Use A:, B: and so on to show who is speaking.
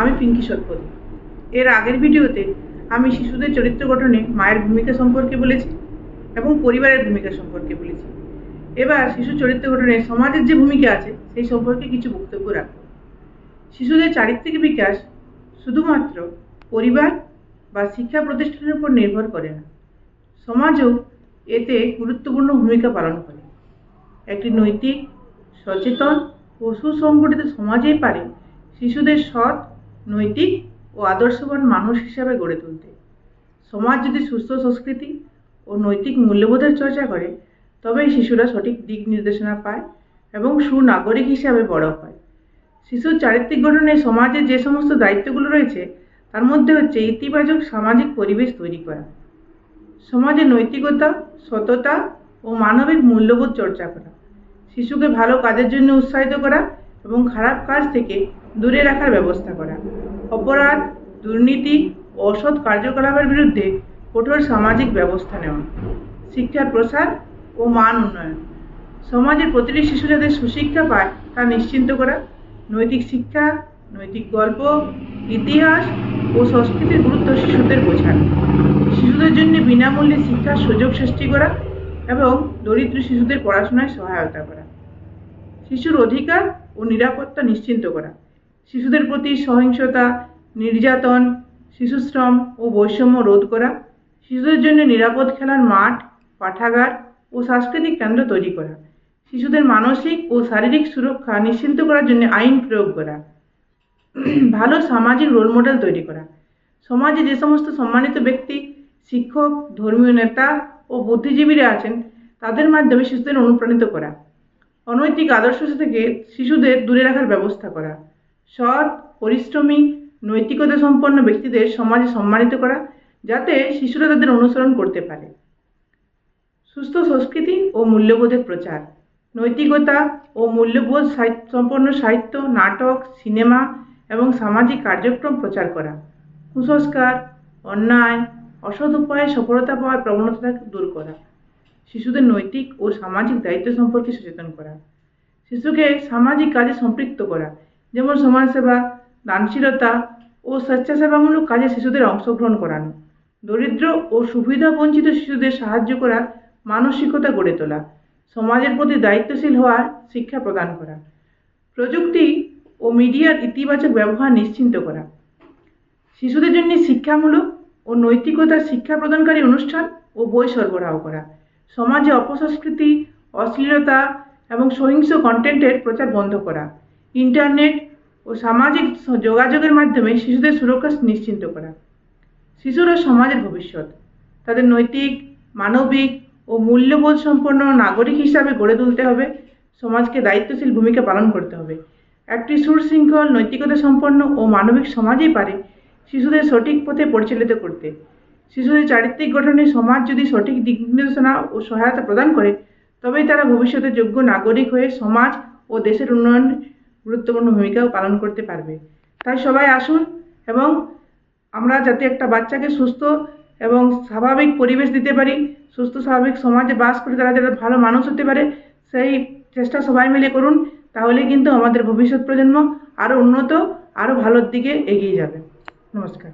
A: আমি পিঙ্কি সৎপথী এর আগের ভিডিওতে আমি শিশুদের চরিত্র গঠনে মায়ের ভূমিকা সম্পর্কে বলেছি এবং পরিবারের ভূমিকা সম্পর্কে বলেছি। এবার শিশু চরিত্র গঠনে সমাজের যে ভূমিকা আছে, সেই সম্পর্কে কিছু বক্তব্য রাখব। শিশুদের চারিত্রিক বিকাশ শুধুমাত্র পরিবার বা শিক্ষা প্রতিষ্ঠানের উপর নির্ভর করে না, সমাজও এতে গুরুত্বপূর্ণ ভূমিকা পালন করে। একটি নৈতিক, সচেতন ও সুসংগঠিত সমাজেই পারে শিশুদের সৎ নৈতিক ও আদর্শবান মানুষ হিসাবে গড়ে তুলতে। সমাজ যদি সুস্থ সংস্কৃতি ও নৈতিক মূল্যবোধের চর্চা করে, তবেই শিশুরা সঠিক দিক নির্দেশনা পায় এবং সুনাগরিক হিসাবে বড় হয়। শিশুর চারিত্রিক গঠনে সমাজে যে সমস্ত দায়িত্বগুলো রয়েছে, তার মধ্যে হচ্ছে ইতিবাচক সামাজিক পরিবেশ তৈরি করা। সমাজে নৈতিকতা, সততা ও মানবিক মূল্যবোধ চর্চা করা, শিশুকে ভালো কাজের জন্য উৎসাহিত করা এবং খারাপ কাজ থেকে দূরে রাখার ব্যবস্থা করা। অপরাধ, দুর্নীতি অসৎ কার্যকলাপের বিরুদ্ধে কঠোর সামাজিক ব্যবস্থা নেওয়া, শিক্ষার প্রসার ও মান উন্নয়ন। সমাজের প্রতিটি শিশু যাতে সুশিক্ষা পায়, তা নিশ্চিন্ত করা, নৈতিক শিক্ষা, নৈতিক গল্প, ইতিহাস ও সংস্কৃতির গুরুত্ব শিশুদের বোঝানো শিশুদের জন্য বিনামূল্যে শিক্ষার সুযোগ সৃষ্টি করা এবং দরিদ্র শিশুদের পড়াশোনায় সহায়তা করা। শিশুর অধিকার ও নিরাপত্তা নিশ্চিন্ত করা। শিশুদের প্রতি সহিংসতা, নির্যাতন, শিশুশ্রম ও বৈষম্য রোধ করা, শিশুদের জন্য নিরাপদ খেলার মাঠ, পাঠাগার ও সাংস্কৃতিক কেন্দ্র তৈরি করা, শিশুদের মানসিক ও শারীরিক সুরক্ষা নিশ্চিন্ত করার জন্য আইন প্রয়োগ করা, ভালো সামাজিক রোল মডেল তৈরি করা। সমাজে যে সমস্ত সম্মানিত ব্যক্তি, শিক্ষক, ধর্মীয় নেতা ও বুদ্ধিজীবীরা আছেন, তাদের মাধ্যমে শিশুদের অনুপ্রাণিত করা, অনৈতিক আদর্শ থেকে শিশুদের দূরে রাখার ব্যবস্থা করা সৎ, পরিশ্রমী, নৈতিকতা সম্পন্ন ব্যক্তিদের সমাজে সম্মানিত করা, যাতে শিশুরা তাদের অনুসরণ করতে পারে। সুস্থ সংস্কৃতি ও মূল্যবোধের প্রচার। নৈতিকতা ও মূল্যবোধ সম্পন্ন সাহিত্য, নাটক, সিনেমা এবং সামাজিক কার্যক্রম প্রচার করা। কুসংস্কার, অন্যায়, অসৎ উপায়ে সফলতা পাওয়ার প্রবণতা দূর করা। শিশুদের নৈতিক ও সামাজিক দায়িত্ব সম্পর্কে সচেতন করা। শিশুকে সামাজিক কাজে সম্পৃক্ত করা। যেমন সমাজসেবা দানশীলতা ও স্বেচ্ছাসেবামূলক কাজে শিশুদের অংশগ্রহণ করানো, দরিদ্র ও সুবিধা বঞ্চিত শিশুদের সাহায্য করার মানসিকতা গড়ে তোলা, সমাজের প্রতি দায়িত্বশীল হওয়ার শিক্ষা প্রদান করা, প্রযুক্তি ও মিডিয়ার ইতিবাচক ব্যবহার নিশ্চিন্ত করা, শিশুদের জন্য শিক্ষামূলক ও নৈতিকতার শিক্ষা প্রদানকারী অনুষ্ঠান ও বই সরবরাহ করা, সমাজে অপসংস্কৃতি, অশ্লীলতা এবং সহিংস কন্টেন্টের প্রচার বন্ধ করা ইন্টারনেট ও সামাজিক যোগাযোগের মাধ্যমে শিশুদের সুরক্ষা নিশ্চিন্ত করা। শিশুরা সমাজের ভবিষ্যৎ। তাদের নৈতিক, মানবিক ও মূল্যবোধ সম্পন্ন নাগরিক হিসাবে গড়ে তুলতে হবে। সমাজকে দায়িত্বশীল ভূমিকা পালন করতে হবে। একটি সুশৃঙ্খল, নৈতিকতা সম্পন্ন ও মানবিক সমাজই পারে শিশুদের সঠিক পথে পরিচালিত করতে। শিশুদের চারিত্রিক গঠনে সমাজ যদি সঠিক দিক নির্দেশনা ও সহায়তা প্রদান করে, তবেই তারা ভবিষ্যতে যোগ্য নাগরিক হয়ে সমাজ ও দেশের উন্নয়নে গুরুত্বপূর্ণ ভূমিকাও পালন করতে পারবে। তাই সবাই আসুন এবং আমরা যাতে একটা বাচ্চাকে সুস্থ এবং স্বাভাবিক পরিবেশ দিতে পারি, সুস্থ স্বাভাবিক সমাজে বাস করে তারা যাতে ভালো মানুষ হতে পারে, সেই চেষ্টা সবাই মিলে করুন তাহলে কিন্তু আমাদের ভবিষ্যৎ প্রজন্ম আরও উন্নত আরও ভালোর দিকে এগিয়ে যাবে। নমস্কার।